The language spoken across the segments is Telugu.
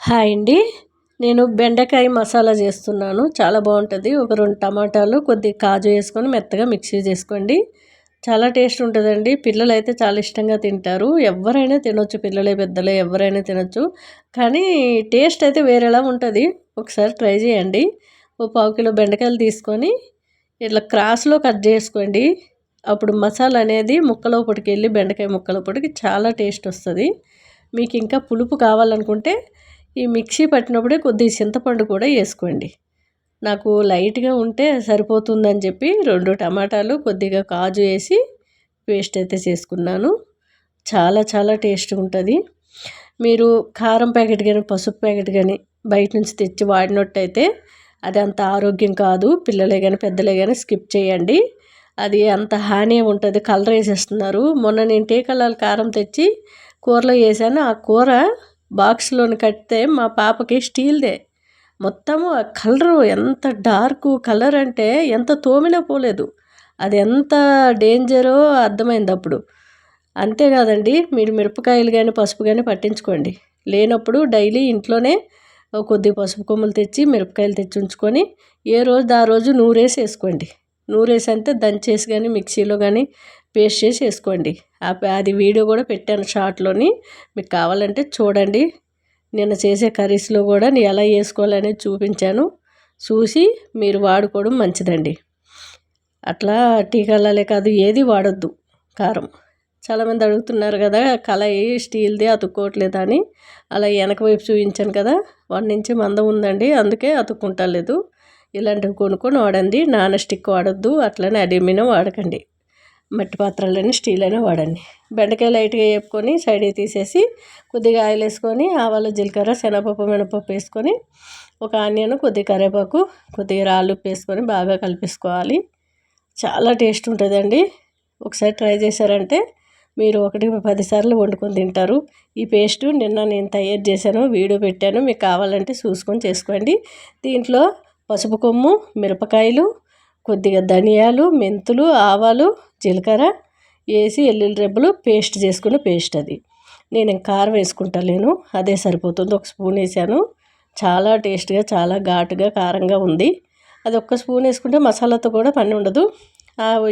హాయ్ అండి. నేను బెండకాయ మసాలా చేస్తున్నాను. చాలా బాగుంటుంది. ఒక రెండు టమాటాలు కొద్దిగా కాజు వేసుకొని మెత్తగా మిక్సీ చేసుకోండి. చాలా టేస్ట్ ఉంటుందండి. పిల్లలు అయితే చాలా ఇష్టంగా తింటారు. ఎవరైనా తినొచ్చు పిల్లలే పెద్దలే ఎవరైనా తినొచ్చు. కానీ టేస్ట్ అయితే వేరేలా ఉంటుంది. ఒకసారి ట్రై చేయండి. ఓ పావు కిలో బెండకాయలు తీసుకొని ఇట్లా క్రాస్లో కట్ చేసుకోండి. అప్పుడు మసాలా అనేది ముక్కలోపటికి వెళ్ళి బెండకాయ ముక్కలోపటికి చాలా టేస్ట్ వస్తుంది. మీకు ఇంకా పులుపు కావాలనుకుంటే ఈ మిక్సీ పట్టినప్పుడే కొద్దిగా చింతపండు కూడా వేసుకోండి. నాకు లైట్గా ఉంటే సరిపోతుందని చెప్పి రెండు టమాటాలు కొద్దిగా కాజు వేసి పేస్ట్ అయితే చేసుకున్నాను. చాలా చాలా టేస్ట్ ఉంటుంది. మీరు కారం ప్యాకెట్ కానీ పసుపు ప్యాకెట్ కానీ బయట నుంచి తెచ్చి వాడినట్టయితే అది అంత ఆరోగ్యం కాదు. పిల్లలే కానీ పెద్దలే కానీ స్కిప్ చేయండి. అది అంత హాని ఉంటుంది. కలర్ వేసేస్తున్నారు. మొన్న నేను టీ కలర్ కారం తెచ్చి కూరలో వేసాను. ఆ కూర బాక్స్లోని కడితే మా పాపకి స్టీల్దే మొత్తము ఆ కలరు ఎంత డార్క్ కలర్ అంటే ఎంత తోమినా పోలేదు. అది ఎంత డేంజరో అర్థమైంది అప్పుడు. అంతేకాదండి మీరు మిరపకాయలు కానీ పసుపు కానీ పట్టించుకోండి. లేనప్పుడు డైలీ ఇంట్లోనే కొద్ది పసుపు కొమ్ములు తెచ్చి మిరపకాయలు తెచ్చి ఉంచుకొని ఏ రోజు ఆ రోజు నూరేసి వేసుకోండి. నూరేసి అంతే దంచేసి కానీ మిక్సీలో కానీ పేస్ట్ చేసి వేసుకోండి. అది వీడియో కూడా పెట్టాను షార్ట్లోని. మీకు కావాలంటే చూడండి. నేను చేసే కర్రీస్లో కూడా నేను ఎలా వేసుకోవాలనేది చూపించాను. చూసి మీరు వాడుకోవడం మంచిదండి. అట్లా టీకాలలే కాదు ఏది వాడొద్దు. కారం. చాలామంది అడుగుతున్నారు కదా కళాయి స్టీల్ది అతుక్కోవట్లేదు అని. అలా వెనక వైపు చూపించాను కదా వన్ నుంచి మందం ఉందండి అందుకే అతుక్కుంటలేదు. ఇలాంటివి కొనుక్కొని వాడండి. నాన్ స్టిక్ వాడొద్దు అట్లనే అల్యూమినియం వాడకండి. మట్టి పాత్రలని స్టీల్ అయినా వాడండి. బెండకాయ లైట్గా వేపుకొని సైడ్ తీసేసి కొద్దిగా ఆయిల్ వేసుకొని ఆవాలు జీలకర్ర శనగపప్పు మినపప్పు వేసుకొని ఒక ఆనియన్ కొద్దిగా కరివేపాకు కొద్దిగా రాళ్ళు వేసుకొని బాగా కలిపేసుకోవాలి. చాలా టేస్ట్ ఉంటుందండి. ఒకసారి ట్రై చేశారంటే మీరు ఒకటి పదిసార్లు వండుకొని తింటారు. ఈ పేస్ట్ నిన్న నేను తయారు చేశాను వీడియో పెట్టాను. మీకు కావాలంటే చూసుకొని చేసుకోండి. దీంట్లో పసుపు కొమ్ము మిరపకాయలు కొద్దిగా ధనియాలు మెంతులు ఆవాలు జీలకర్ర వేసి ఎల్లుల్లి రెబ్బలు పేస్ట్ చేసుకున్న పేస్ట్ అది. నేను కారం వేసుకుంటలేను అదే సరిపోతుంది. ఒక స్పూన్ వేసాను. చాలా టేస్ట్గా చాలా ఘాటుగా కారంగా ఉంది. అది ఒక్క స్పూన్ వేసుకుంటే మసాలాతో కూడా పని ఉండదు.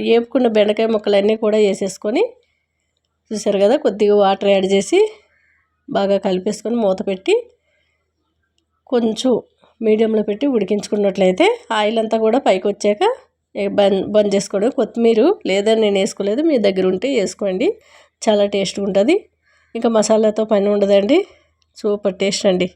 వేపుకున్న బెండకాయ ముక్కలన్నీ కూడా వేసేసుకొని చూసారు కదా కొద్దిగా వాటర్ యాడ్ చేసి బాగా కలిపేసుకొని మూత పెట్టి కొంచెం మీడియంలో పెట్టి ఉడికించుకున్నట్లయితే ఆయిల్ అంతా కూడా పైకి వచ్చాక బంద్ బంద్ చేసుకోవడం కొత్తిమీర లేదా నేను వేసుకోలేదు మీ దగ్గర ఉంటే వేసుకోండి. చాలా టేస్ట్గా ఉంటుంది. ఇంకా మసాలాతో పని ఉండదండి. సూపర్ టేస్ట్ అండి.